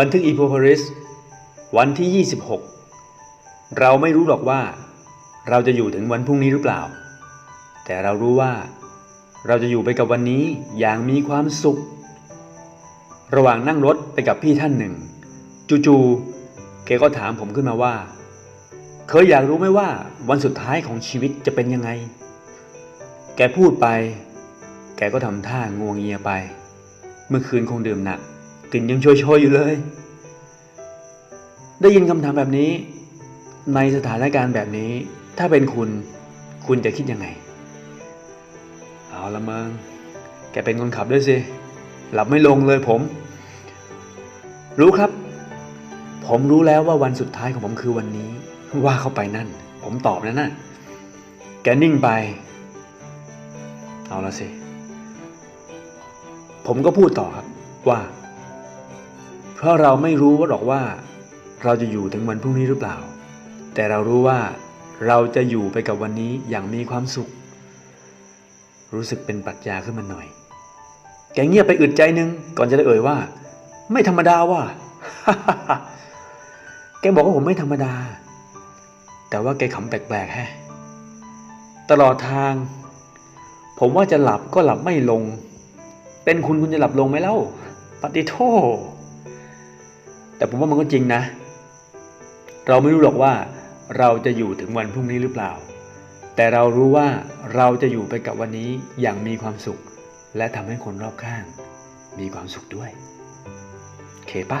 บันทึกอีโพพาริสวันที่ 26 เราไม่รู้หรอกว่า เราจะอยู่ถึงวันพรุ่งนี้หรือเปล่า แต่เรารู้ว่า เราจะอยู่ไปกับวันนี้อย่างมีความสุข ระหว่างนั่งรถไปกับพี่ท่านหนึ่ง จู่ๆแกก็ถามผมขึ้นมาว่า เคยอยากรู้ไหมว่าวันสุดท้ายของชีวิตจะเป็นยังไง แกพูดไป แกก็ทำท่างวงเงียไป เมื่อคืนคงดื่มหนัก ลิ่นยังโชยๆอยู่เลย ได้ยินคำถามแบบนี้ ในสถานการณ์แบบนี้ ถ้าเป็นคุณ คุณจะคิดยังไง เอาละเมึงแกเป็นคนขับด้วยสิ หลับไม่ลงเลยผม รู้ครับ ผมรู้แล้วว่าวันสุดท้ายของผมคือวันนี้ ว่าเข้าไปนั่น ผมตอบนะน่ะแกนิ่งไป เอาละสิ ผมก็พูดต่อครับว่า เพราะเราไม่รู้ว่าหรอกว่า เราจะอยู่ถึงวันพรุ่งนี้หรือเปล่า แต่เรารู้ว่าเราจะอยู่ไปกับวันนี้อย่างมีความสุข รู้สึกเป็นปรัชญาขึ้นมาหน่อย แกเงียบไปอึดใจนึง ก่อนจะได้เอ่ยว่า ไม่ธรรมดาว่ะแกบอกว่าผมไม่ธรรมดา แต่ว่าแกขำแปลกๆแฮะตลอดทาง ผมว่าจะหลับก็หลับไม่ลง เป็นคุณคุณจะหลับลงไหมเล่าปฏิโท แต่ผมว่ามันก็จริงนะ เราไม่รู้หรอกว่าเราจะอยู่ถึงวันพรุ่งนี้หรือเปล่า แต่เรารู้ว่าเราจะอยู่ไปกับวันนี้อย่างมีความสุข และทำให้คนรอบข้าง มีความสุขด้วย เคปะ